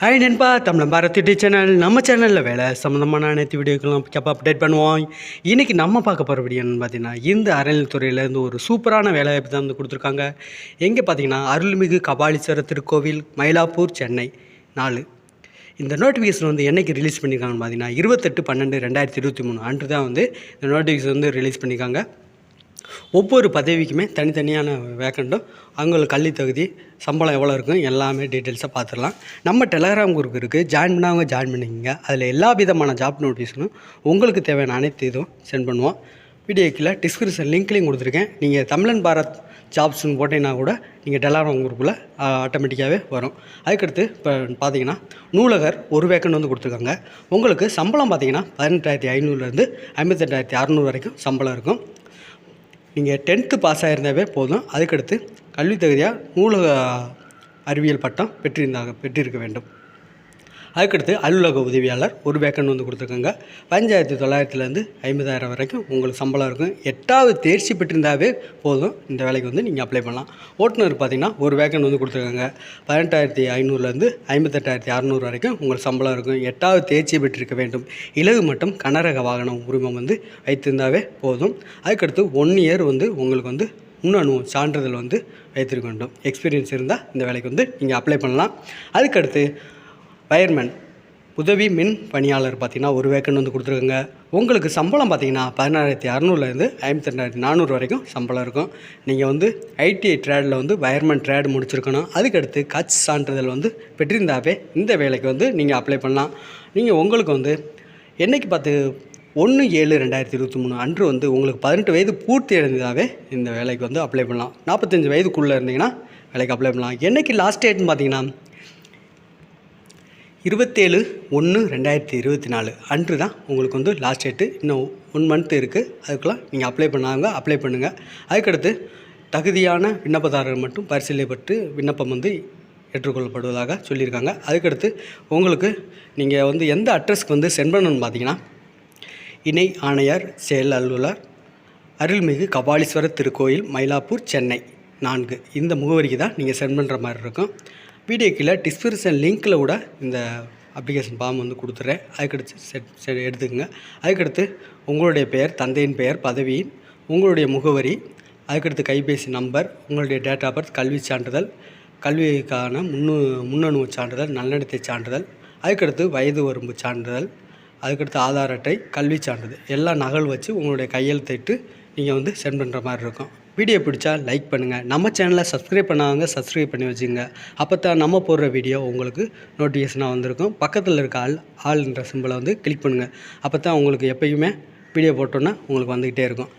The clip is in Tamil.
ஹாய் நண்பா. தமிழ் பாரத் யூடியூப் சேனல். நம்ம சேனலில் வேலை சம்மந்தமான அனைத்து வீடியோக்கெல்லாம் பிக்கப் அப்டேட் பண்ணுவோம். இன்றைக்கி நம்ம பார்க்க போகிற வீடியோன்னு பார்த்தீங்கன்னா இந்த அறநிலைத்துறையிலேருந்து ஒரு சூப்பரான வேலைவாய்ப்பு தான் வந்து கொடுத்துருக்காங்க. எங்கே பார்த்தீங்கன்னா அருள்மிகு கபாலீஸ்வரர் திருக்கோவில் மயிலாப்பூர் சென்னை. நாலு. இந்த நோட்டிஃபிகேஷன் வந்து என்னைக்கு ரிலீஸ் பண்ணியிருக்காங்கன்னு பார்த்தீங்கன்னா இருபத்தெட்டு பன்னெண்டு ரெண்டாயிரத்தி இருபத்தி மூணு அன்று தான் வந்து இந்த நோட்டிஃபிகேஷன் வந்து ரிலீஸ் பண்ணியிருக்காங்க ஒவ்வொரு பதவிக்குமே தனித்தனியான வேக்கண்ட்டும் அவங்களுக்கு கல்வி தகுதி சம்பளம் எவ்வளோ இருக்கும் எல்லாமே டீட்டெயில்ஸாக பார்த்துடலாம் நம்ம டெலகிராம் குரூப் இருக்குது ஜாயின் பண்ணவங்க ஜாயின் பண்ணிக்கங்க. அதில் எல்லா விதமான ஜாப் நோட்டீஸும் உங்களுக்கு தேவையான அனைத்து இதுவும் சென்ட் பண்ணுவோம். வீடியோக்கில் டிஸ்கிரிப்ஷன் லிங்க்லையும் கொடுத்துருக்கேன். நீங்கள் தமிழன் பாரத் ஜாப்ஸ்னு போட்டிங்கன்னா கூட நீங்கள் டெலாரம் குரூப்பில் ஆட்டோமேட்டிக்காகவே வரும். அதுக்கடுத்து இப்போ பார்த்தீங்கன்னா நூலகர் ஒரு வேக்கன் வந்து கொடுத்துருக்காங்க. உங்களுக்கு சம்பளம் பார்த்தீங்கன்னா பதினெட்டாயிரத்தி ஐநூறுலேருந்து ஐம்பத்தெட்டாயிரத்தி அறநூறு வரைக்கும் சம்பளம் இருக்கும். நீங்கள் டென்த்து பாஸ் ஆகிருந்தாவே போதும். அதுக்கடுத்து கல்வி தகுதியாக நூலக அறிவியல் பட்டம் பெற்றிருந்தாங்க பெற்றிருக்க வேண்டும். அதுக்கடுத்து அலுவலக உதவியாளர் ஒரு வேக்கன் வந்து கொடுத்துருக்காங்க. பஞ்சாயத்து தொள்ளாயிரத்துலேருந்து ஐம்பதாயிரம் வரைக்கும் உங்களுக்கு சம்பளம் இருக்கும். எட்டாவது தேர்ச்சி பெற்றிருந்தாவே போதும். இந்த வேலைக்கு வந்து நீங்கள் அப்ளை பண்ணலாம். ஓட்டுநர் பார்த்தீங்கன்னா ஒரு வேக்கன் வந்து கொடுத்துருக்காங்க. பதினெட்டாயிரத்தி ஐநூறுலேருந்து ஐம்பத்தெட்டாயிரத்தி அறநூறு வரைக்கும் உங்களுக்கு சம்பளம் இருக்கும். எட்டாவது தேர்ச்சி பெற்றிருக்க வேண்டும். இலகு மட்டும் கனரக வாகனம் உரிமம் வந்து வைத்திருந்தாவே போதும். அதுக்கடுத்து ஒன் இயர் வந்து உங்களுக்கு வந்து முன் சான்றிதழ் வந்து வைத்திருக்க வேண்டும். எக்ஸ்பீரியன்ஸ் இருந்தால் இந்த வேலைக்கு வந்து நீங்கள் அப்ளை பண்ணலாம். அதுக்கடுத்து வயர்மேன் உதவி மின் பணியாளர் பார்த்திங்கன்னா ஒரு வேக்கன் வந்து கொடுத்துருக்கோங்க. உங்களுக்கு சம்பளம் பார்த்தீங்கன்னா பதினாறாயிரத்தி அறநூறுலேருந்து ஐம்பத்தி ரெண்டாயிரத்தி நானூறு வரைக்கும் சம்பளம் இருக்கும். நீங்கள் வந்து ஐடிஐ ட்ரேடில் வந்து வயர்மேன் ட்ரேடு முடிச்சிருக்கணும். அதுக்கடுத்து கட்ச் சான்றிதழ் வந்து பெற்றிருந்தாவே இந்த வேலைக்கு வந்து நீங்கள் அப்ளை பண்ணலாம். நீங்கள் உங்களுக்கு வந்து என்னைக்கு பார்த்து ஒன்று ஏழு ரெண்டாயிரத்தி இருபத்தி மூணு அன்று வந்து உங்களுக்கு பதினெட்டு வயது பூர்த்தி அடைந்ததாகவே இந்த வேலைக்கு வந்து அப்ளை பண்ணலாம். நாற்பத்தஞ்சு வயதுக்குள்ளே இருந்தீங்கன்னா வேலைக்கு அப்ளை பண்ணலாம். என்னைக்கு லாஸ்ட் டேட்னு பார்த்தீங்கன்னா இருபத்தேழு ஒன்று ரெண்டாயிரத்தி இருபத்தி நாலு. அன்று தான் உங்களுக்கு வந்து லாஸ்ட் டேட்டு இன்னும் ஒன் மந்த் இருக்குது அதுக்குள்ளே நீங்கள் அப்ளை பண்ணாங்க அப்ளை பண்ணுங்கள் அதுக்கடுத்து தகுதியான விண்ணப்பதாரர் மட்டும் பரிசீலிக்கப்பட்டு விண்ணப்பம் வந்து ஏற்றுக்கொள்ளப்படுவதாக சொல்லியிருக்காங்க. அதுக்கடுத்து உங்களுக்கு நீங்கள் வந்து எந்த அட்ரஸ்க்கு வந்து சென்ட் பண்ணணும்னு பார்த்தீங்கன்னா இணை ஆணையர் செயல் அலுவலர் அருள்மிகு கபாலீஸ்வரர் திருக்கோயில் மயிலாப்பூர் சென்னை. நான்கு. இந்த முகவரிக்கு தான் நீங்கள் சென்ட் பண்ணுற மாதிரி இருக்கும். வீடியோ கீழே டிஸ்கிரிப்ஷன் லிங்க்கில் கூட இந்த அப்ளிகேஷன் ஃபார்ம் வந்து கொடுத்துட்றேன் அதுக்கடுத்து செட் செட் எடுத்துக்கோங்க. அதுக்கடுத்து உங்களுடைய பெயர் தந்தையின் பெயர் பதவி உங்களுடைய முகவரி அதுக்கடுத்து கைபேசி நம்பர் உங்களுடைய டேட் ஆஃப் பர்த் கல்வி சான்றிதழ் கல்விக்கான முன்னு முன்னணுவு சான்றிதழ் நன்னடத்தை சான்றிதழ் அதுக்கடுத்து வயது வரம்பு சான்றிதழ் அதுக்கடுத்து ஆதார் அட்டை கல்வி சான்றிதழ். எல்லாம் நகல் வச்சு உங்களுடைய கையெழுத்திட்டு நீங்கள் வந்து சென்ட் பண்ணுற மாதிரி இருக்கும். வீடியோ பிடிச்சா லைக் பண்ணுங்கள் நம்ம சேனலை சப்ஸ்கிரைப் பண்ணாங்க சப்ஸ்கிரைப் பண்ணி வச்சுங்க அப்போ தான் நம்ம போடுற வீடியோ உங்களுக்கு நோட்டிஃபிகேஷனாக வந்திருக்கும். பக்கத்தில் இருக்க ஆள் ஆள்ன்ற சிம்பிளை வந்து கிளிக் பண்ணுங்கள் அப்போ தான் உங்களுக்கு எப்பயுமே வீடியோ போட்டோன்னா உங்களுக்கு வந்துக்கிட்டே இருக்கும்.